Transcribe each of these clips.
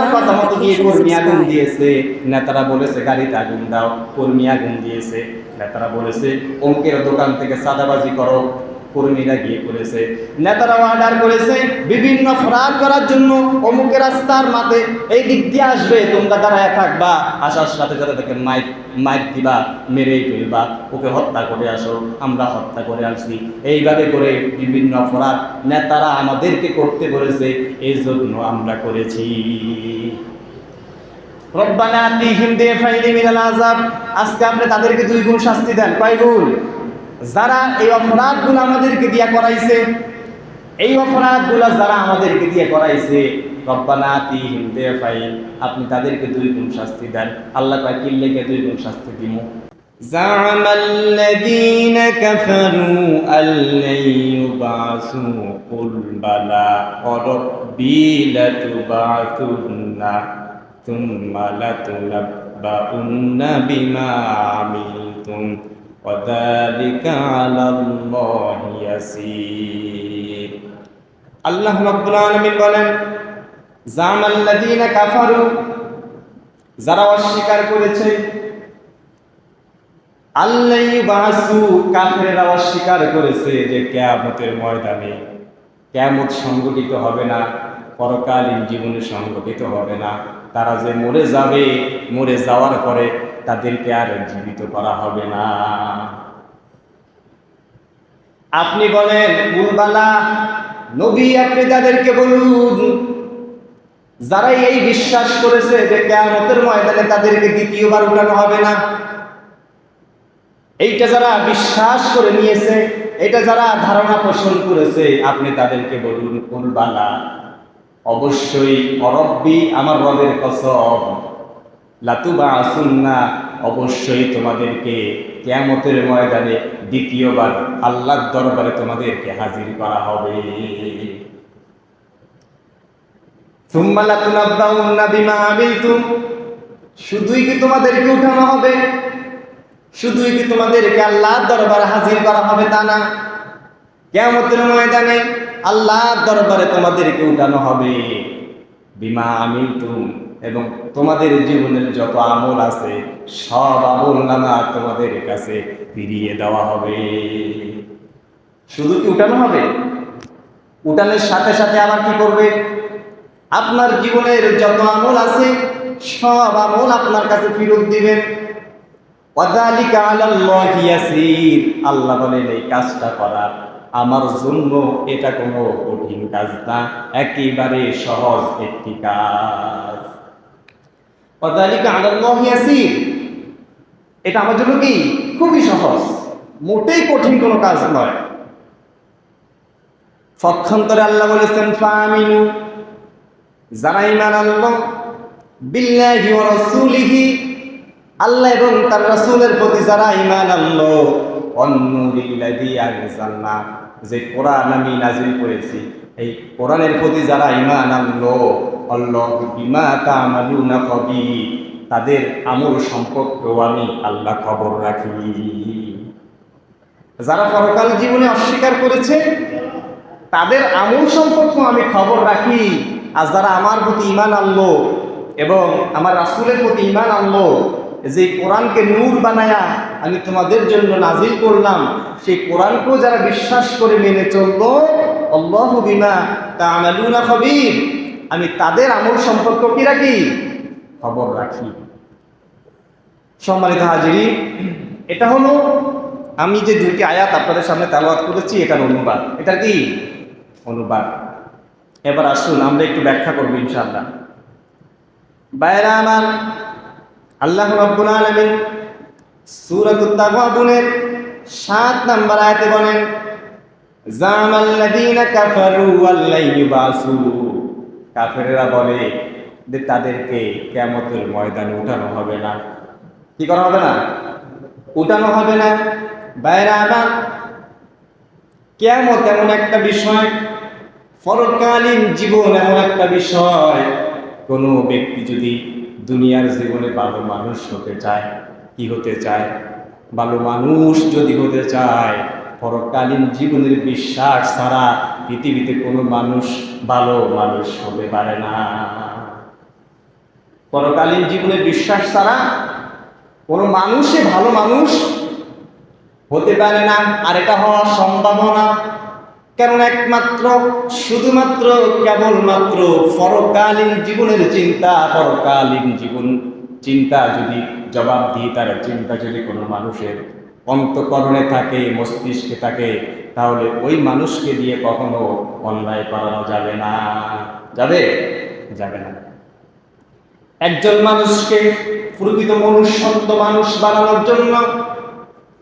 নেতার কথা মতো গিয়ে কর্মী আগুন দিয়েছে নেতারা বলেছে গাড়িতে আগুন দাও। কর্মী আগুন দিয়েছে নেতারা বলেছে অঙ্কের দোকান থেকে সাদাবাজি করো। কর্মীরা গিয়ে করেছে নেতারা অর্ডার করেছে, বিভিন্ন ফরাদ করার জন্য অমুকের রাস্তার মাঠে এই দিক দিয়ে আসবে, তোমরা দাঁড়ায় থাকবা, আসার সাথে সাথে তাকে মাইক মাইক দিবা, মেরেই ফেলবা, ওকে হত্যা করে আসো, আমরা হত্যা করে আসছি। এইভাবে করে বিভিন্ন অপরাধ নেতারা আমাদেরকে করতে বলেছে এই জন্য আমরা করেছি। রব্বানা আতিহিম দিফাইনি মিনাল আযাব, আজকে আপনি তাদেরকে দুই গুণ শাস্তি দেন, কয় গুণ? যারা এই অপরাধগুলো আমাদেরকে দিয়া করাইছে এই অপরাধগুলো যারা আমাদেরকে দিয়ে করাইছে রব্বানা আতিহিম দিফাইন আপনি তাদেরকে দুই গুণ শাস্তি দেন আল্লাহ কয় কিল্লেকে দুই গুণ শাস্তি দিমু زعم الذين كفروا أن لن يبعثوا قل بلى وربي لتبعثن ثم لتنبؤن بما عملتم وذلك على الله يسير আল্লাহ রাব্বুল আলামিন বলেন জামাল্লাযীনা কাফারু যারা অস্বীকার করেছে আল্লাহ বাসু কাফেরেরা অস্বীকার করেছে যে কেয়ামতের ময়দানে কেয়ামত সংগঠিত হবে না পরকালীন জীবনে সংগঠিত হবে না তারা যে মরে যাবে মরে যাওয়ার পরে তাদেরকে আর জীবিত করা হবে না। আপনি বলেন বুলবালা নবী আপনি তাদেরকে বলুন যারা এই বিশ্বাস করেছে যে কেয়ামতের ময়দানে তাদেরকে দ্বিতীয়বার উঠানো হবে না, এইটা যারা বিশ্বাস করে নিয়েছে, এটা যারা ধারণা পোষণ করেছে, আপনি তাদেরকে বলুন কুলবালা অবশ্যই অরব্বি আমার রবের কসম। লাতুবা আসুন্না, অবশ্যই তোমাদেরকে কেয়ামতের ময়দানে দ্বিতীয়বার আল্লাহর দরবারে তোমাদেরকে হাজির করা হবে। শুধুই কি তোমাদেরকে উঠানো হবে? শুধুই কি তোমাদেরকে আল্লাহর দরবারে হাজির করা হবে তা না? কেমতের ময়দানে আল্লাহর দরবারে তোমাদেরকে উঠানো হবে। বিমা আমিলতুম এবং তোমাদের জীবনের যত আমল আছে, সব আমল নামা তোমাদের কাছে ফিরিয়ে দেওয়া হবে। শুধু কি উঠানো হবে? উঠানের সাথে সাথে আবার কি করবে? আপনার জীবনের যত আমল আছে, সব আমল আপনার কাছে ফেরত দিবেন আল্লাহ বলেন, এই কাজটা করা আমার জন্য এটা কোনো কঠিন কাজ না, একেবারে সহজ একটি কাজ। ওয়াদালিকা আলাল্লাহি ইয়াসির। এটা আমার জন্য কি? খুবই সহজ। মোটেই কঠিন কোনো কাজ নয়। পক্ষান্তরে আল্লাহ বলেছেন ফামিনু যারা ইমান আনলো বিল্লাহি ওয়া রাসূলিহি, আল্লাহ এবং তার রাসূলের প্রতি যারা ঈমান আনলো অন্নুরিল্লাযী আনজালনা। যে কোরআন আমি নাজিল করেছি, এই কোরআনের প্রতি যারা ইমান আনলো আল্লাহ বিমা তা'মালুনা খাবীর, তাদের আমল সম্পর্কেও আমি আল্লাহ খবর রাখি। যারা পরকাল জীবনে অস্বীকার করেছে, তাদের আমল সম্পর্কেও আমি খবর রাখি। আর যারা আমার প্রতি ইমান আনলো এবং আমার রাসূলের প্রতি ইমান আনলো, যে কোরআনকে নূর বানায়া আমি তোমাদের জন্য নাজিল করলাম, সেই কোরআনকেও যারা বিশ্বাস করে মেনে চলবো আল্লাহ বিমা তা আমালুনা খবির আমি তাদের আমল সম্পর্ক কি রাখি? খবর রাখি। সম্মানিত হাজিরি, এটা হলো আমি যে দুইটি আয়াত আপনাদের সামনে তালাওয়াত করেছি, এটার অনুবাদ। এটা কি? অনুবাদ। এবার আসুন, আমরা একটু ব্যাখ্যা করব ইনশাআল্লাহ। বাইরা আমার আল্লাহ রাব্বুল আলামিন সূরাতুত তাগাবুনের 7 নম্বর আয়াতে বলেন জামাল্লাযীনা কাফারু আল্লাই ইউবাসু কাফেররা বলে যে তাদেরকে কিয়ামতের ময়দানে উঠানো হবে না। কি করা হবে না? উঠানো হবে না। বাইরে আমার কিয়ামত এমন একটা বিষয়, পরকালীন জীবন এমন একটা বিষয়। কোনো ব্যক্তি যদি দুনিয়ার জীবনে ভালো মানুষ হতে চায়, কি হতে চায়? ভালো মানুষ যদি হতে চায়, পরকালীন জীবনের বিশ্বাস ছাড়া পৃথিবীতে কোনো মানুষ ভালো মানুষ হতে পারে না। পরকালীন জীবনে বিশ্বাস ছাড়া কোনো মানুষে ভালো মানুষ হতে পারে না, আর এটা হওয়ার সম্ভাবনা। কারণ একমাত্র, শুধুমাত্র, কেবলমাত্র পরকালীন জীবনের চিন্তা, পরকালীন জীবন চিন্তা যদি জবাব দিই তার চিন্তা যদি কোনো মানুষের অন্তকরণে থাকে, মস্তিষ্কে থাকে, তাহলে ওই মানুষকে দিয়ে কখনো অন্যায় করানো যাবে না। যাবে? যাবে না। একজন মানুষকে প্রকৃত মনুষ্যত্ব মানুষ বানানোর জন্য,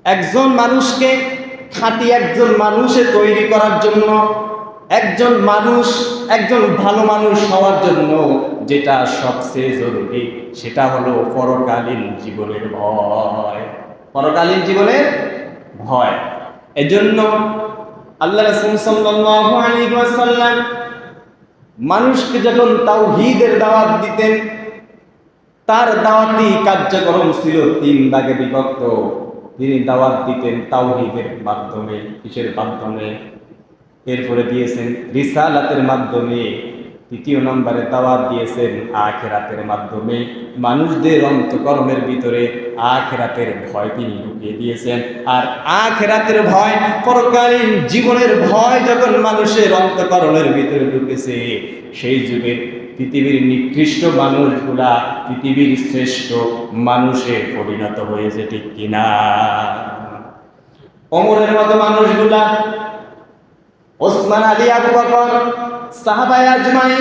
একজন মানুষকে খাঁটি একজন মানুষে তৈরি করার জন্য, একজন মানুষ একজন ভালো মানুষ হওয়ার জন্য যেটা সবচেয়ে জরুরি, সেটা হলো পরকালীন জীবনের ভয়। পরকালীন জীবনের ভয়। এজন্য আল্লাহ রাসূল সাল্লাল্লাহু আলাইহি ওয়াসাল্লাম মানুষকে যখন তাওহীদের দাওয়াত দিতেন, তার দাওয়াতি কার্যক্রম ছিল তিন ভাগে বিভক্ত। তিনি দাওয়াত দিতেন তাওহীদের মাধ্যমে, কিসের মাধ্যমে? এরপরে দিয়েছেন রিসালাতের মাধ্যমে। তৃতীয় নম্বরে দাওয়াত দিয়েছেন আখেরাতের মাধ্যমে। মানুষদের অন্তকর্মের ভিতরে আখেরাতের ভয় তিনি ঢুকিয়ে দিয়েছেন। আর আখেরাতের ভয়, পরকালীন জীবনের ভয় যখন মানুষের অন্তকরণের ভিতরে ঢুকেছে, সেই যুগে পৃথিবীর নিকৃষ্ট মানুষগুলা পৃথিবীর শ্রেষ্ঠ মানুষে পরিণত হয়েছে, ঠিক কিনা? অমরের মতো মানুষগুলা, ওসমান আলী, আবু বকর সাহাবাই আজমাই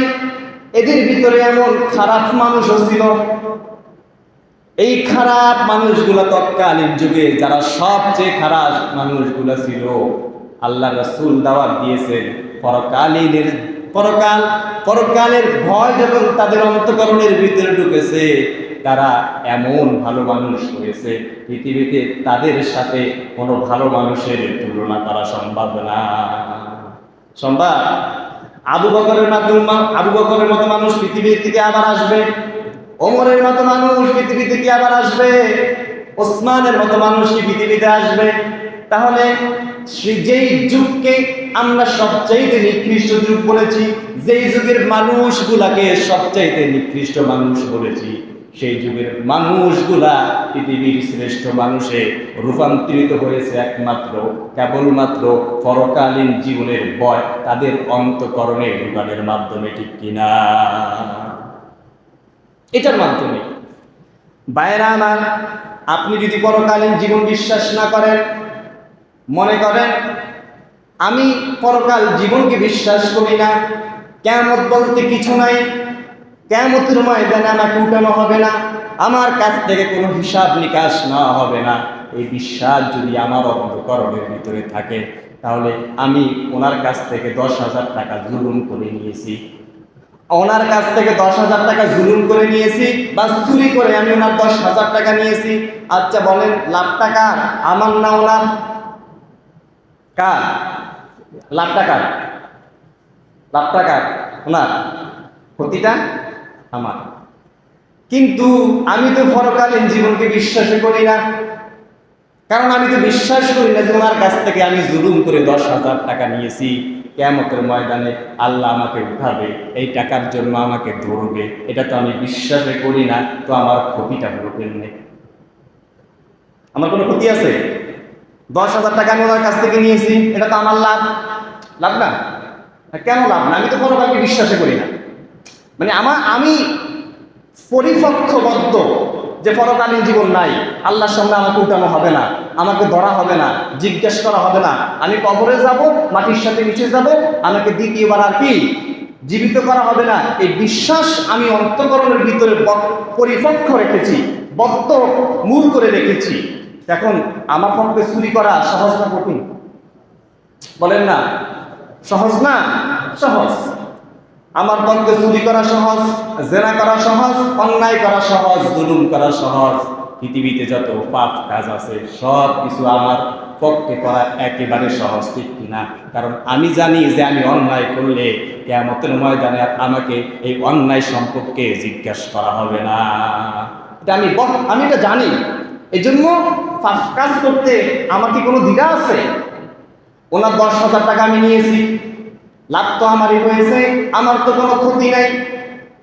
এদের ভিতরে এমন খারাপ মানুষও ছিল। এই খারাপ মানুষগুলো তৎকালীন যুগে যারা সবচেয়ে খারাপ মানুষগুলো ছিল, আল্লাহ রসুল দাওয়াত দিয়েছেন, পরকালীনের, পরকাল, পরকালের ভয় যখন তাদের অন্তকরণের ভিতরে ঢুকেছে, তারা এমন ভালো মানুষ হয়েছে, পৃথিবীতে তাদের সাথে কোনো ভালো মানুষের তুলনা করা সম্ভব না। সম্ভব? আবু বকরের মাধ্যমে আবু বকরের মতো মানুষ পৃথিবীর থেকে আবার আসবে। ওমরের মতো মানুষ পৃথিবী থেকে আবার আসবে। ওসমানের মতো মানুষ কি পৃথিবীতে আসবে? তাহলে যেই যুগকে আমরা সবচাইতে নিকৃষ্ট যুগ বলেছি, যেই যুগের মানুষগুলাকে সবচাইতে নিকৃষ্ট মানুষ বলেছি। সেই যুগের মানুষগুলা পৃথিবীর শ্রেষ্ঠ মানুষে রূপান্তরিত হয়েছে একমাত্র, কেবলমাত্র পরকালীন জীবনের বয় তাদের অন্তকরণে ঢুকানোর মাধ্যমে, ঠিক কিনা? এটার মাধ্যমে। বাইরা আমার, আপনি যদি পরকালীন জীবন বিশ্বাস না করেন, মনে করেন, আমি পরকাল জীবনকে বিশ্বাস করি না কেমত বলতে কিছু নাই কেমতের ময়দানে আমাকে উঠানো হবে না। আমার কাছ থেকে কোনো হিসাব নিকাশ নেওয়া হবে না। এই বিশ্বাস যদি আমার অন্ধকরণের ভিতরে থাকে, তাহলে আমি ওনার কাছ থেকে দশ হাজার টাকা জুলুম করে নিয়েছি। ওনার কাছ থেকে দশ হাজার টাকা জুলুম করে নিয়েছি বা চুরি করে আমি ওনার দশ হাজার টাকা নিয়েছি। আচ্ছা বলেন লাভ টাকা আমার না ওনার? কার? লাভ টাকার লাভ টাকার ওনার? ক্ষতিটা? আমার। কিন্তু আমি তো পরকালীন জীবনকে বিশ্বাস করি না। কারণ আমি তো বিশ্বাস করি না যে ওনার কাছ থেকে আমি জুলুম করে দশ হাজার টাকা নিয়েছি। কেমতের ময়দানে আল্লাহ আমাকে উঠাবে, এই টাকার জন্য আমাকে ধরবে। এটা তো আমি বিশ্বাসে করি না, তো আমার ক্ষতিটা হলো কেমনে? আমার কোনো ক্ষতি আছে? দশ হাজার টাকা আমি ওনার কাছ থেকে নিয়েছি, এটা তো আমার লাভ। লাভ না? কেন লাভ না? আমি তো পরকালকে বিশ্বাসে করি না। মানে আমার আমি পরিপক্ষবদ্ধ যে পরকালীন জীবন নাই। আল্লাহর সঙ্গে আমাকে উঠানো হবে না, আমাকে ধরা হবে না, জিজ্ঞেস করা হবে না। আমি কবরে যাব, মাটির সাথে মিশে যাব, আমাকে দ্বিতীয়বার আর কি? জীবিত করা হবে না। এই বিশ্বাস আমি অন্তকরণের ভিতরে পরিপক্ষ রেখেছি, বদ্ধ মূল করে রেখেছি। এখন আমার পক্ষে চুরি করা সহজ না কঠিন? বলেন না। সহজ না? সহজ। আমার পক্ষে চুরি করা সহজ, জেনা করা সহজ, অন্যায় করা সহজ, জুলুম করা সহজ। পৃথিবীতে যত পাপ কাজ আছে, সব কিছু আমার পক্ষে করা একেবারে সহজ, ঠিক কিনা? কারণ আমি জানি যে আমি অন্যায় করলে কেমতের ময়দানে আমাকে এই অন্যায় সম্পর্কে জিজ্ঞাসা করা হবে না। এটা আমি আমি এটা জানি। এই জন্য কাজ করতে আমার কি কোনো দ্বিধা আছে? ওনার দশ হাজার টাকা আমি নিয়েছি। লাভ তো আমারই হয়েছে আমার তো কোনো ক্ষতি নাই।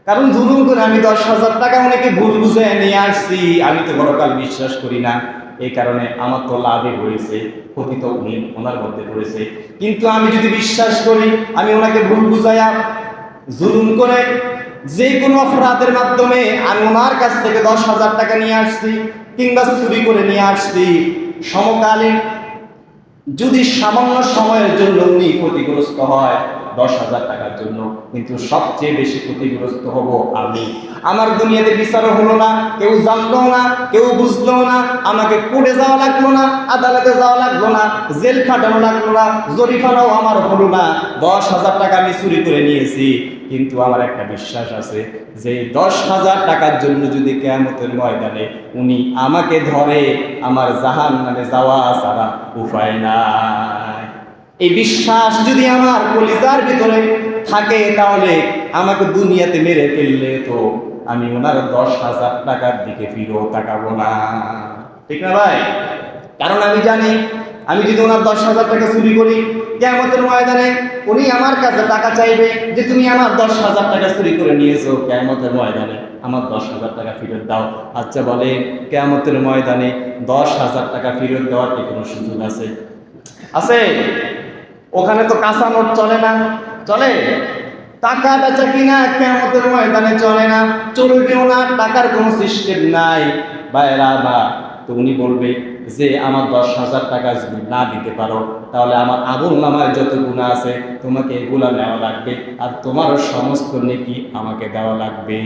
কারণ জুলুম করে আমি দশ হাজার টাকা অনেকে ভুল বুঝে নিয়ে আসছি, আমি তো বড়কাল বিশ্বাস করি না। এই কারণে আমার তো লাভে হয়েছে ক্ষতি তো উনি, ওনার মধ্যে পড়েছে কিন্তু আমি যদি বিশ্বাস করি, আমি ওনাকে ভুল বুঝাইয়া জুলুম করে যে কোনো অপরাধের মাধ্যমে আমি ওনার কাছ থেকে দশ হাজার টাকা নিয়ে আসছি, কিংবা চুরি করে নিয়ে আসছি, সমকালীন, যদি সামান্য সময়ের জন্য উনি ক্ষতিগ্রস্ত হয় দশ হাজার টাকার জন্য কিন্তু সবচেয়ে বেশি ক্ষতিগ্রস্ত হব আমি। আমার দুনিয়াতে বিচারও হলো না, কেউ জানলো না, কেউ বুঝলো না, আমাকে কোর্টে যাওয়া লাগল না, আদালতে যাওয়া লাগল না, জেল খাটানো লাগল না জরিফানাও আমার হলো না। দশ হাজার টাকা আমি চুরি করে নিয়েছি, কিন্তু আমার একটা বিশ্বাস আছে যে দশ হাজার টাকার জন্য যদি কেয়ামতের ময়দানে উনি আমাকে ধরে, আমার জাহান নামে যাওয়া ছাড়া উপায় নাই। এই বিশ্বাস যদি আমার কলিজার ভিতরে থাকে, তাহলে আমাকে দুনিয়াতে মেরে ফেললে তো আমি ওনার দশ হাজার টাকার দিকে ফিরেও তাকাবো না। ঠিক না ভাই? কারণ আমি জানি, আমি যদি ওনার দশ হাজার টাকা চুরি করি কেমতের ময়দানে উনি আমার কাছে টাকা চাইবে যে তুমি আমার দশ হাজার টাকা চুরি করে নিয়েছো। কেমতের ময়দানে আমার দশ হাজার টাকা ফেরত দাও। আচ্ছা বলে কেমতের ময়দানে দশ হাজার টাকা ফেরত দেওয়ার কি কোনো সুযোগ আছে? আছে। ওখানে তো কাঁচা নোট চলে না। চলে? টাকা বেচা কিনা কেমতের ময়দানে চলে না। চলবেও না টাকার কোনো সিস্টেম নাই। বাইরা বা তো উনি বলবে যে আমার দশ হাজার টাকা যদি না দিতে পারো, তাহলে আমার আবুল নামায় যত গুণা আছে তোমাকে এগুলা নেওয়া লাগবে আর তোমারও সমস্ত নেকি আমাকে দেওয়া লাগবে।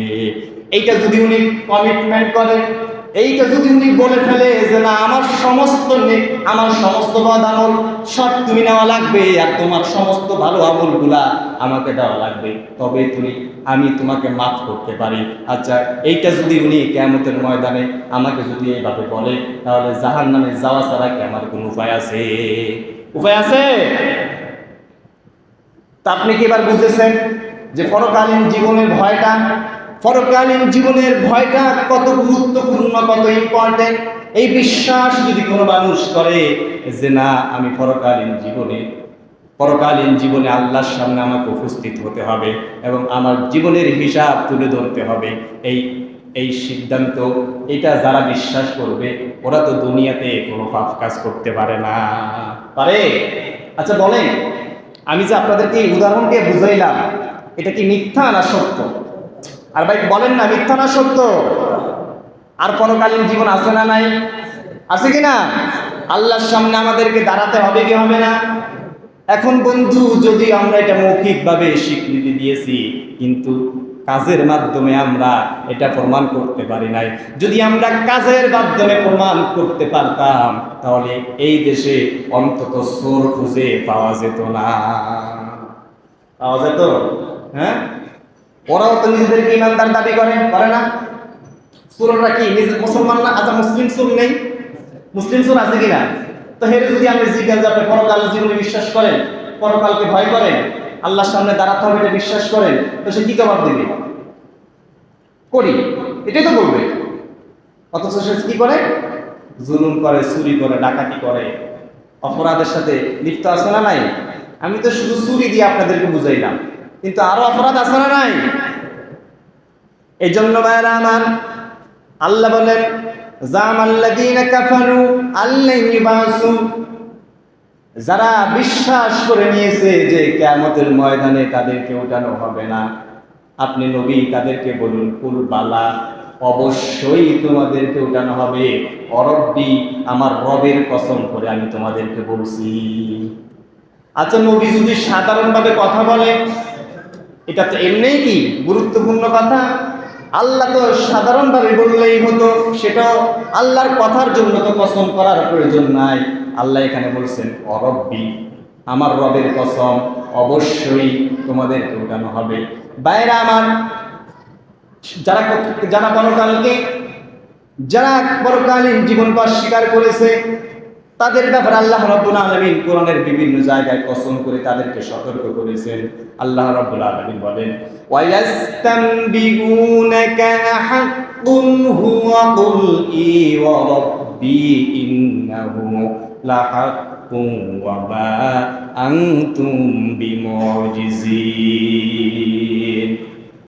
এইটা যদি উনি কমিটমেন্ট করেন এইটা যদি উনি বলে ফেলে যে না, আমার সমস্ত আমার সমস্ত বদ আমল সব তুমি নেওয়া লাগবে আর তোমার সমস্ত ভালো আমলগুলা আমাকে দেওয়া লাগবে, তবে তুমি, আমি তোমাকে মাফ করতে পারি। আচ্ছা এইটা যদি উনি কেমতের ময়দানে আমাকে যদি এইভাবে বলে, তাহলে জাহান নামে যাওয়া ছাড়া কি আমার কোনো উপায় আছে? উপায় আছে? তা আপনি কি এবার বুঝেছেন যে পরকালীন জীবনের ভয়টা পরকালীন জীবনের ভয়টা কত গুরুত্বপূর্ণ, কত ইম্পর্টেন্ট এই বিশ্বাস যদি কোনো মানুষ করে যে না, আমি পরকালীন জীবনে পরকালীন জীবনে আল্লাহর সামনে আমাকে উপস্থিত হতে হবে এবং আমার জীবনের হিসাব তুলে ধরতে হবে, এই এই সিদ্ধান্ত, এটা যারা বিশ্বাস করবে, ওরা তো দুনিয়াতে কোনো পাপ কাজ করতে পারে না। পারে? আচ্ছা বলেন, আমি যে আপনাদেরকে এই উদাহরণ দিয়ে বুঝাইলাম, এটা কি মিথ্যা না সত্য? আর ভাই, বলেন না, মিথ্যা না সত্য? আর পরকালীন জীবন আছে না নাই? আছে কি না? আল্লাহর সামনে আমাদেরকে দাঁড়াতে হবে কি হবে না? এখন বন্ধু, যদি আমরা এটা মৌখিকভাবে স্বীকৃতি দিয়েছি, কিন্তু কাজের মাধ্যমে আমরা এটা প্রমাণ করতে পারি নাই। যদি আমরা কাজের মাধ্যমে প্রমাণ করতে পারতাম, তাহলে এই দেশে অন্তত সোর খুঁজে পাওয়া যেত না। পাওয়া যেত? হ্যাঁ? ওরাও তো নিজেদেরকে ইমানদার দাবি করে করে না। সুররা কি মুসলমান না? আচ্ছা মুসলিম সুর নেই। মুসলিম সুর আছে কিনা? তো হেরে যদি আমি জিজ্ঞাসা আপনি পরকাল জীবনে বিশ্বাস করেন? পরকালকে ভয় করেন? আল্লাহর সামনে দাঁড়াতে হবে এটা বিশ্বাস করেন? তো সে কি জবাব দেবে? করি। এটাই তো বলবে। অথচ সে কি করে? জুলুম করে, চুরি করে, ডাকাতি করে। অপরাধের সাথে লিপ্ত আছে না নাই? আমি তো শুধু চুরি দিয়ে আপনাদেরকে বুঝাইলাম। কিন্তু আরও অপরাধ আছে না নাই? এই জন্য ভাইরা আমার, আল্লাহ বলেন যারা বিশ্বাস করে নিয়েছে যে কিয়ামতের ময়দানে তাদেরকে ওঠানো হবে না, আপনি নবী, তাদেরকে বলুন, কুল বালা, অবশ্যই তোমাদেরকে উঠানো হবে। অরব্বি, আমার রবের কসম করে আমি তোমাদেরকে বলছি। আচ্ছা নবী যদি সাধারণভাবে কথা বলে এটা তো এমনিই কি গুরুত্বপূর্ণ কথা? আল্লাহ তো সাধারণভাবে বললেই হতো, সেটাও আল্লাহর কথার জন্য তো কসম করার প্রয়োজন নাই। আল্লাহ এখানে বলছেন অরব্বি আমার রবের কসম অবশ্যই তোমাদেরকে উঠানো হবে। বাইরে আমার, যারা যারা পরকালকে, যারা পরকালীন জীবন পাশ স্বীকার করেছে তাদের ব্যাপারে আল্লাহ রাব্বুল আলামিন কোরআনের বিভিন্ন জায়গায় কসম করে তাদেরকে সতর্ক করেছেন। আল্লাহ রাব্বুল আলামিন বলেন আনতুম বিমুজিজিন।